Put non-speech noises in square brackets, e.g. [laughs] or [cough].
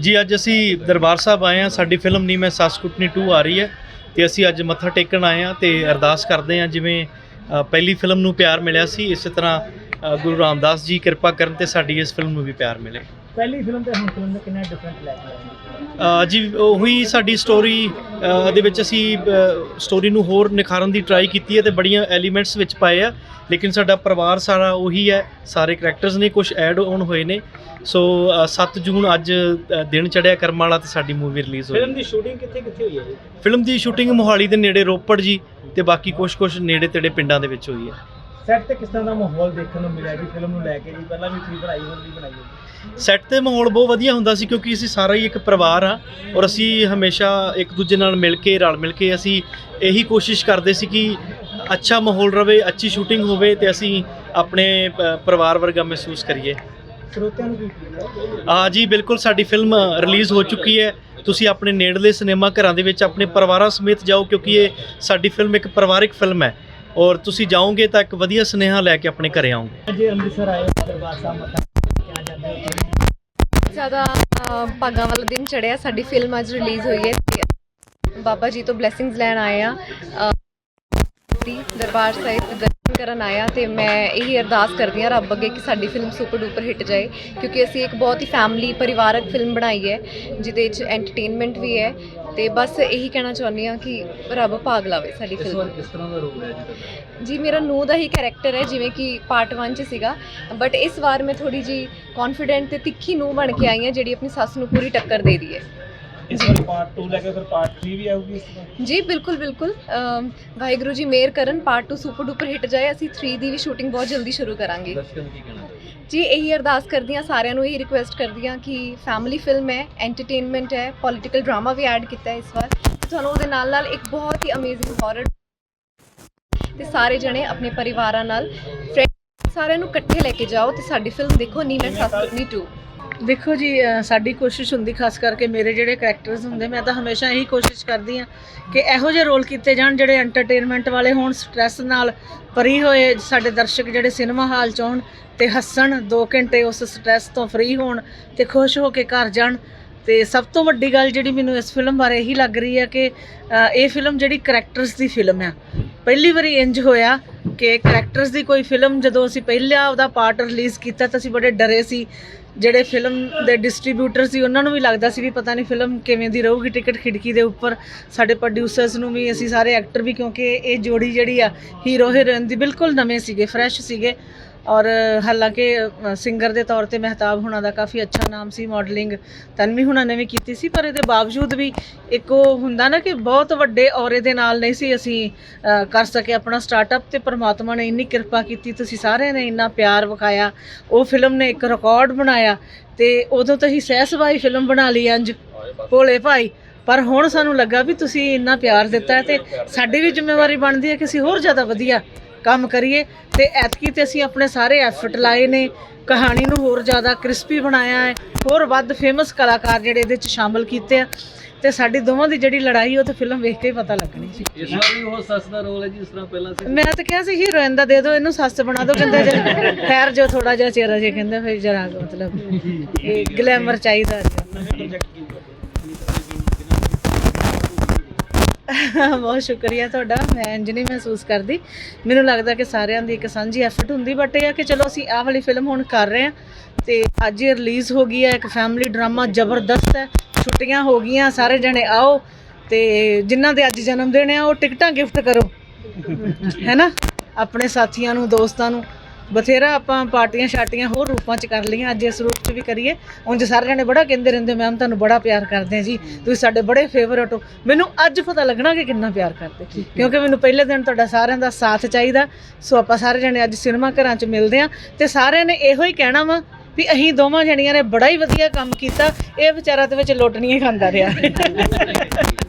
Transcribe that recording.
ਜੀ, ਅੱਜ ਅਸੀਂ ਦਰਬਾਰ ਸਾਹਿਬ ਆਏ ਹਾਂ। ਸਾਡੀ ਫਿਲਮ ਨੀ ਮੈਂ ਸੱਸ ਕੁੱਟਣੀ 2 ਆ ਰਹੀ ਹੈ ਤੇ ਅਸੀਂ ਅੱਜ ਮੱਥਾ ਟੇਕਣ ਆਏ ਹਾਂ ਤੇ ਅਰਦਾਸ ਕਰਦੇ ਹਾਂ। ਜਿਵੇਂ ਪਹਿਲੀ ਫਿਲਮ ਨੂੰ ਪਿਆਰ ਮਿਲਿਆ ਸੀ, ਇਸੇ ਤਰ੍ਹਾਂ ਗੁਰੂ ਰਾਮਦਾਸ ਜੀ ਕਿਰਪਾ ਕਰਨ ਤੇ ਸਾਡੀ ਇਸ ਫਿਲਮ ਨੂੰ ਵੀ ਪਿਆਰ ਮਿਲੇ। ਪਹਿਲੀ ਫਿਲਮ ਤੇ ਹੁਣ ਫਿਲਮ ਦਾ ਕਿੰਨਾ ਡਿਫਰੈਂਟ ਲੈ ਕੇ ਆਏ ਜੀ ਉਹੀ ਸਾਡੀ ਸਟੋਰੀ ਦੇ ਵਿੱਚ ਅਸੀਂ ਸਟੋਰੀ ਨੂੰ ਹੋਰ ਨਿਖਾਰਨ ਦੀ ਟਰਾਈ ਕੀਤੀ ਹੈ ਤੇ ਬੜੀਆਂ ਐਲੀਮੈਂਟਸ ਵਿੱਚ ਪਾਏ ਆ। ਲੇਕਿਨ ਸਾਡਾ ਪਰਿਵਾਰ ਸਾਰਾ ਉਹੀ ਹੈ ਸਾਰੇ ਕੈਰੈਕਟਰਸ ਨੇ ਕੁਝ ਐਡ ਆਨ ਹੋਏ ਨੇ। ਸੋ ਅ, 7 ਜੂਨ ਅੱਜ ਦਿਨ ਚੜਿਆ ਕਰਮ ਵਾਲਾ ਤੇ ਸਾਡੀ ਮੂਵੀ ਰਿਲੀਜ਼ ਹੋਈ। ਫਿਲਮ ਦੀ ਸ਼ੂਟਿੰਗ ਕਿੱਥੇ ਕਿੱਥੇ ਹੋਈ ਹੈ ਜੀ? ਫਿਲਮ ਦੀ ਸ਼ੂਟਿੰਗ ਮੋਹਾਲੀ ਦੇ ਨੇੜੇ ਰੋਪੜ ਜੀ ਤੇ ਬਾਕੀ ਕੁਝ ਕੁਝ ਨੇੜੇ ਤੇੜੇ ਪਿੰਡਾਂ ਦੇ ਵਿੱਚ ਹੋਈ ਹੈ। ਸੈੱਟ ਤੇ ਕਿਸ ਤਰ੍ਹਾਂ ਦਾ ਮਾਹੌਲ ਦੇਖਣ ਨੂੰ ਮਿਲਿਆ ਜੀ? ਫਿਲਮ ਨੂੰ ਲੈ ਕੇ ਜੀ ਪਹਿਲਾਂ ਵੀ ਕੀ ਬਣਾਈ ਹੁਣ ਵੀ ਬਣਾਈ ਹੈ ਸੈੱਟ ਤੇ ਮਾਹੌਲ ਬਹੁਤ ਵਧੀਆ ਹੁੰਦਾ ਸੀ ਕਿਉਂਕਿ ਅਸੀਂ ਸਾਰਾ ਹੀ ਇੱਕ ਪਰਿਵਾਰ ਆ ਔਰ ਅਸੀਂ ਹਮੇਸ਼ਾ ਇੱਕ ਦੂਜੇ ਨਾਲ ਮਿਲ ਕੇ ਰਲ ਮਿਲ ਕੇ ਅਸੀਂ ਇਹੀ ਕੋਸ਼ਿਸ਼ ਕਰਦੇ ਸੀ ਕਿ ਅੱਛਾ ਮਾਹੌਲ ਰਵੇ ਅੱਛੀ ਸ਼ੂਟਿੰਗ ਹੋਵੇ ਤੇ ਅਸੀਂ ਆਪਣੇ ਪਰਿਵਾਰ ਵਰਗਾ ਮਹਿਸੂਸ ਕਰੀਏ। ਸਰੋਤਿਆਂ ਨੂੰ ਫੀਲ ਹੈ ਜੀ ਬਿਲਕੁਲ ਸਾਡੀ ਫਿਲਮ ਰਿਲੀਜ਼ ਹੋ ਚੁੱਕੀ ਹੈ। ਤੁਸੀਂ ਆਪਣੇ ਨੇੜਲੇ ਸਿਨੇਮਾ ਘਰਾਂ ਦੇ ਵਿੱਚ ਆਪਣੇ ਪਰਿਵਾਰਾਂ ਸਮੇਤ ਜਾਓ ਕਿਉਂਕਿ ਇਹ ਸਾਡੀ ਫਿਲਮ ਇੱਕ ਪਰਿਵਾਰਿਕ ਫਿਲਮ ਹੈ। ਔਰ ਤੁਸੀਂ ਜਾਓਗੇ ਤਾਂ ਇੱਕ ਵਧੀਆ ਸੁਨੇਹਾ ਲੈ ਕੇ ਆਪਣੇ ਘਰੇ ਆਓਗੇ। ਅੱਜ ਅੰਮ੍ਰਿਤਸਰ ਆਏ ਹੋ ਦਰਬਾਰ ਸਾਹਿਬ ਮੱਥਾ ਕਿਆ ਜਾਂਦੇ ਹੋ? ਜ਼ਿਆਦਾ ਭਾਗਾਂ ਵਾਲਾ ਦਿਨ ਚੜਿਆ ਸਾਡੀ ਫਿਲਮ ਅੱਜ ਰਿਲੀਜ਼ ਹੋਈ ਹੈ ਤੇ ਬਾਬਾ ਜੀ ਤੋਂ ਬਲੇਸਿੰਗਸ ਲੈਣ ਆਏ ਆ ਦਰਬਾਰ ਸਾਹਿਬ ਦੇ ਦਰਸ਼ਨ ਕਰਨ ਆਇਆ ਤੇ ਮੈਂ ਇਹੀ ਅਰਦਾਸ ਕਰਦੀ ਹਾਂ ਰੱਬ ਅੱਗੇ ਕਿ ਸਾਡੀ ਫਿਲਮ ਸੁਪਰ ਡੂਪਰ ਹਿੱਟ ਜਾਏ ਕਿਉਂਕਿ ਅਸੀਂ ਇੱਕ ਬਹੁਤ ਹੀ ਫੈਮਿਲੀ ਪਰਿਵਾਰਕ ਫਿਲਮ ਬਣਾਈ ਹੈ ਜਿਹਦੇ ਵਿੱਚ ਐਂਟਰਟੇਨਮੈਂਟ ਵੀ ਹੈ ਤੇ ਬਸ ਇਹੀ ਕਹਿਣਾ ਚਾਹੁੰਦੀ ਹਾਂ ਕਿ ਰੱਬ ਭਾਗ ਲਾਵੇ ਸਾਡੀ ਫਿਲਮ ਕਿਸ ਤਰ੍ਹਾਂ ਦਾ ਰੋਲ ਹੈ ਜੀ ਜੀ ਮੇਰਾ ਨੂੰਹ ਦਾ ਹੀ ਕੈਰੈਕਟਰ ਹੈ ਜਿਵੇਂ ਕਿ ਪਾਰਟ 1 ਚ ਸੀਗਾ। ਬਟ ਇਸ ਵਾਰ ਮੈਂ ਥੋੜੀ ਜੀ ਕੌਨਫੀਡੈਂਟ ਤੇ ਤਿੱਖੀ ਨੂੰਹ ਬਣ ਕੇ ਆਈ ਹਾਂ ਜਿਹੜੀ ਆਪਣੀ ਸੱਸ ਨੂੰ ਪੂਰੀ ਟੱਕਰ ਦੇ ਰਹੀ ਹੈ। ਇਸ ਵਾਰ ਪਾਰਟ 2 ਲੈ ਕੇ ਫਿਰ ਪਾਰਟ 3 ਵੀ ਆਊਗੀ ਇਸ ਵਾਰ? ਜੀ ਬਿਲਕੁਲ ਬਿਲਕੁਲ। ਅਮ, ਵਾਹਿਗੁਰੂ ਜੀ ਮਿਹਰ ਕਰਨ ਪਾਰਟ 2 ਸੁਪਰ ਡੂਪਰ ਹਿੱਟ ਜਾਏ ਅਸੀਂ 3 ਦੀ ਵੀ ਸ਼ੂਟਿੰਗ ਬਹੁਤ ਜਲਦੀ ਸ਼ੁਰੂ ਕਰਾਂਗੇ। ਦਰਸ਼ਕਾਂ ਨੂੰ ਕੀ ਕਹਿਣਾ ਜੀ, ਇਹੀ ਅਰਦਾਸ ਕਰਦੀ ਹਾਂ, ਸਾਰਿਆਂ ਨੂੰ ਇਹੀ ਰਿਕੁਐਸਟ ਕਰਦੀ ਹਾਂ ਕਿ ਫੈਮਿਲੀ ਫਿਲਮ ਹੈ ਐਂਟਰਟੇਨਮੈਂਟ ਹੈ ਪੋਲਿਟੀਕਲ ਡਰਾਮਾ ਵੀ ਐਡ ਕੀਤਾ ਹੈ ਇਸ ਵਾਰ। ਤੁਹਾਨੂੰ ਉਹਦੇ ਨਾਲ ਨਾਲ ਇੱਕ ਬਹੁਤ ਹੀ ਅਮੇਜ਼ਿੰਗ ਹਾਰਰ ਤੇ ਸਾਰੇ ਜਣੇ ਆਪਣੇ ਪਰਿਵਾਰਾਂ ਨਾਲ friend- ਸਾਰਿਆਂ ਨੂੰ ਇਕੱਠੇ ਲੈ ਕੇ ਜਾਓ ਤੇ ਸਾਡੀ ਫਿਲਮ ਦੇਖੋ ਨੀ ਮੈਂ ਸੱਸ 2 ਦੇਖੋ ਜੀ ਸਾਡੀ ਕੋਸ਼ਿਸ਼ ਹੁੰਦੀ ਖਾਸ ਕਰਕੇ ਮੇਰੇ ਜਿਹੜੇ ਕੈਰੈਕਟਰਸ ਹੁੰਦੇ, ਮੈਂ ਤਾਂ ਹਮੇਸ਼ਾ ਇਹੀ ਕੋਸ਼ਿਸ਼ ਕਰਦੀ ਆ ਕਿ ਇਹੋ ਜਿਹੇ ਰੋਲ ਕੀਤੇ ਜਾਣ ਜਿਹੜੇ ਐਂਟਰਟੇਨਮੈਂਟ ਵਾਲੇ ਹੋਣ ਸਟ੍ਰੈਸ ਨਾਲ ਫਰੀ ਹੋਏ ਸਾਡੇ ਦਰਸ਼ਕ ਜਿਹੜੇ ਸਿਨੇਮਾ ਹਾਲ ਚ ਆਉਣ ਤੇ ਹੱਸਣ 2 ਘੰਟੇ ਉਸ ਸਟ੍ਰੈਸ ਤੋਂ ਫਰੀ ਹੋਣ ਤੇ ਖੁਸ਼ ਹੋ ਕੇ ਘਰ ਜਾਣ। ਤੇ ਸਭ ਤੋਂ ਵੱਡੀ ਗੱਲ ਜਿਹੜੀ ਮੈਨੂੰ ਇਸ ਫਿਲਮ ਬਾਰੇ ਇਹੀ ਲੱਗ ਰਹੀ ਹੈ ਕਿ ਇਹ ਫਿਲਮ ਜਿਹੜੀ ਕੈਰੈਕਟਰਸ ਦੀ ਫਿਲਮ ਆ। ਪਹਿਲੀ ਵਾਰੀ ਇੰਜ ਹੋਇਆ ਕਿ ਕੈਰੈਕਟਰਸ ਦੀ ਕੋਈ ਫਿਲਮ ਜਦੋਂ ਅਸੀਂ ਪਹਿਲਾ ਉਹਦਾ ਪਾਰਟ ਰਿਲੀਜ਼ ਕੀਤਾ ਤਾਂ ਅਸੀਂ ਬੜੇ ਡਰੇ ਸੀ ਜਿਹੜੇ ਫਿਲਮ ਦੇ ਡਿਸਟ੍ਰੀਬਿਊਟਰ ਸੀ, ਉਹਨਾਂ ਨੂੰ ਵੀ ਲੱਗਦਾ ਸੀ ਵੀ ਪਤਾ ਨਹੀਂ ਫਿਲਮ ਕਿਵੇਂ ਦੀ ਰਹੂਗੀ ਟਿਕਟ ਖਿੜਕੀ ਦੇ ਉੱਪਰ। ਸਾਡੇ ਪ੍ਰੋਡਿਊਸਰਸ ਨੂੰ ਵੀ, ਅਸੀਂ ਸਾਰੇ ਐਕਟਰ ਵੀ, ਕਿਉਂਕਿ ਇਹ ਜੋੜੀ ਜਿਹੜੀ ਆ ਹੀਰੋ ਹੀਰੋਇਨ ਦੀ ਬਿਲਕੁਲ ਨਵੇਂ ਸੀਗੇ ਫਰੈਸ਼ ਸੀਗੇ। ਔਰ ਹਾਲਾਂਕਿ ਸਿੰਗਰ ਦੇ ਤੌਰ ਤੇ ਮਹਿਤਾਬ ਹੁਣਾਂ ਦਾ ਕਾਫੀ ਅੱਛਾ ਨਾਮ ਸੀ ਮਾਡਲਿੰਗ ਤਨਵੀ ਹੁਣਾਂ ਨੇ ਵੀ ਕੀਤੀ ਸੀ, ਪਰ ਇਹਦੇ ਬਾਵਜੂਦ ਵੀ ਇੱਕ ਉਹ ਹੁੰਦਾ ਨਾ ਕਿ ਬਹੁਤ ਵੱਡੇ ਔਰੇ ਦੇ ਨਾਲ ਨਹੀਂ ਸੀ ਅਸੀਂ ਕਰ ਸਕੇ ਆਪਣਾ ਸਟਾਰਟਅਪ ਤੇ ਪਰਮਾਤਮਾ ਨੇ ਇੰਨੀ ਕਿਰਪਾ ਕੀਤੀ, ਤੁਸੀਂ ਸਾਰਿਆਂ ਨੇ ਇੰਨਾ ਪਿਆਰ ਵਿਖਾਇਆ, ਉਹ ਫਿਲਮ ਨੇ ਇੱਕ ਰਿਕਾਰਡ ਬਣਾਇਆ ਤੇ ਉਦੋਂ ਤਾਂ ਹੀ ਸਹਿ ਸਬਾਈ ਫਿਲਮ ਬਣਾ ਲਈ ਅੰਜ ਭੋਲੇ ਭਾਈ, ਪਰ ਹੁਣ ਸਾਨੂੰ ਲੱਗਾ ਵੀ ਤੁਸੀਂ ਇੰਨਾ ਪਿਆਰ ਦਿੱਤਾ ਹੈ ਤੇ ਸਾਡੀ ਵੀ ਜ਼ਿੰਮੇਵਾਰੀ ਬਣਦੀ ਹੈ ਕਿ ਅਸੀਂ ਹੋਰ ਜ਼ਿਆਦਾ ਵਧੀਆ ਕੰਮ ਕਰੀਏ ਤੇ ਐਤਕੀ ਤੇ ਅਸੀਂ ਆਪਣੇ ਸਾਰੇ ਐਫਰਟ ਲਾਏ ਨੇ। ਕਹਾਣੀ ਨੂੰ ਹੋਰ ਜ਼ਿਆਦਾ ਕ੍ਰਿਸਪੀ ਬਣਾਇਆ ਹੈ ਹੋਰ ਵੱਧ ਫੇਮਸ ਕਲਾਕਾਰ ਜਿਹੜੇ ਇਹਦੇ ਚ ਸ਼ਾਮਲ ਕੀਤੇ ਆ। ਤੇ ਸਾਡੀ ਦੋਵਾਂ ਦੀ ਜਿਹੜੀ ਲੜਾਈ ਉਹ ਤਾਂ ਫਿਲਮ ਵੇਖ ਕੇ ਹੀ ਪਤਾ ਲੱਗਣੀ ਸੀ। ਇਸ ਵਾਰ ਵੀ ਉਹ ਸੱਸ ਦਾ ਰੋਲ ਹੈ ਜੀ ਇਸ ਤਰ੍ਹਾਂ ਪਹਿਲਾਂ ਸੀ। ਮੈਂ ਤਾਂ ਕਿਹਾ ਸੀ ਹੀਰੋਇਨ ਦਾ ਦੇ ਦਿਓ ਇਹਨੂੰ ਸੱਸ ਬਣਾ ਦਿਓ ਕਹਿੰਦਾ ਜੇ ਠਹਿਰ ਜੋ ਥੋੜਾ ਜਿਹਾ ਚਿਹਰਾ ਜੇ ਕਹਿੰਦਾ ਫਿਰ ਜਰਾ ਮਤਲਬ ਇਹ ਗਲੈਮਰ ਚਾਹੀਦਾ। ਜੀ ਬਹੁਤ ਸ਼ੁਕਰੀਆ ਤੁਹਾਡਾ, ਮੈਂ ਇੰਜ ਨਹੀਂ ਮਹਿਸੂਸ ਕਰਦੀ। ਮੈਨੂੰ ਲੱਗਦਾ ਕਿ ਸਾਰਿਆਂ ਦੀ ਇੱਕ ਸਾਂਝੀ ਐਫਰਟ ਹੁੰਦੀ ਬਟ ਇਹ ਆ ਕਿ ਚਲੋ ਅਸੀਂ ਆਹ ਵਾਲੀ ਫਿਲਮ ਹੁਣ ਕਰ ਰਹੇ ਹਾਂ, ਤੇ ਅੱਜ ਇਹ ਰਿਲੀਜ਼ ਹੋ ਗਈ ਹੈ, ਇੱਕ ਫੈਮਿਲੀ ਡਰਾਮਾ ਜ਼ਬਰਦਸਤ ਹੈ, ਛੁੱਟੀਆਂ ਹੋ ਗਈਆਂ, ਸਾਰੇ ਜਣੇ ਆਓ, ਤੇ ਜਿਨ੍ਹਾਂ ਦੇ ਅੱਜ ਜਨਮ ਦਿਨ ਆ ਉਹ ਟਿਕਟਾਂ ਗਿਫਟ ਕਰੋ। ਹੈਨਾ ਆਪਣੇ ਸਾਥੀਆਂ ਨੂੰ, ਦੋਸਤਾਂ ਨੂੰ। ਬਥੇਰਾ ਆਪਾਂ ਪਾਰਟੀਆਂ ਸ਼ਾਟੀਆਂ ਹੋਰ ਰੂਪਾਂ 'ਚ ਕਰ ਲਈਆਂ ਅੱਜ ਇਸ ਰੂਪ 'ਚ ਵੀ ਕਰੀਏ। ਉਂਝ ਸਾਰੇ ਜਣੇ ਬੜਾ ਕਹਿੰਦੇ ਰਹਿੰਦੇ ਮੈਮ ਤੁਹਾਨੂੰ ਬੜਾ ਪਿਆਰ ਕਰਦੇ ਆ ਜੀ ਤੁਸੀਂ ਸਾਡੇ ਬੜੇ ਫੇਵਰਟ ਹੋ। ਮੈਨੂੰ ਅੱਜ ਪਤਾ ਲੱਗਣਾ ਕਿ ਕਿੰਨਾ ਪਿਆਰ ਕਰਦੇ। ਕਿਉਂਕਿ ਮੈਨੂੰ ਪਹਿਲੇ ਦਿਨ ਤੁਹਾਡਾ ਸਾਰਿਆਂ ਦਾ ਸਾਥ ਚਾਹੀਦਾ। ਸੋ ਆਪਾਂ ਸਾਰੇ ਜਣੇ ਅੱਜ ਸਿਨੇਮਾ ਘਰਾਂ 'ਚ ਮਿਲਦੇ ਆ ਤੇ ਸਾਰਿਆਂ ਨੇ ਇਹੋ ਹੀ ਕਹਿਣਾ ਵਾ ਵੀ ਅਸੀਂ ਦੋਵਾਂ ਜਣੀਆਂ ਨੇ ਬੜਾ ਹੀ ਵਧੀਆ ਕੰਮ ਕੀਤਾ। ਇਹ ਵਿਚਾਰਾ ਤੇ ਵਿੱਚ ਲੁੱਟ ਨਹੀਂ ਖਾਂਦਾ ਰਿਹਾ। [laughs]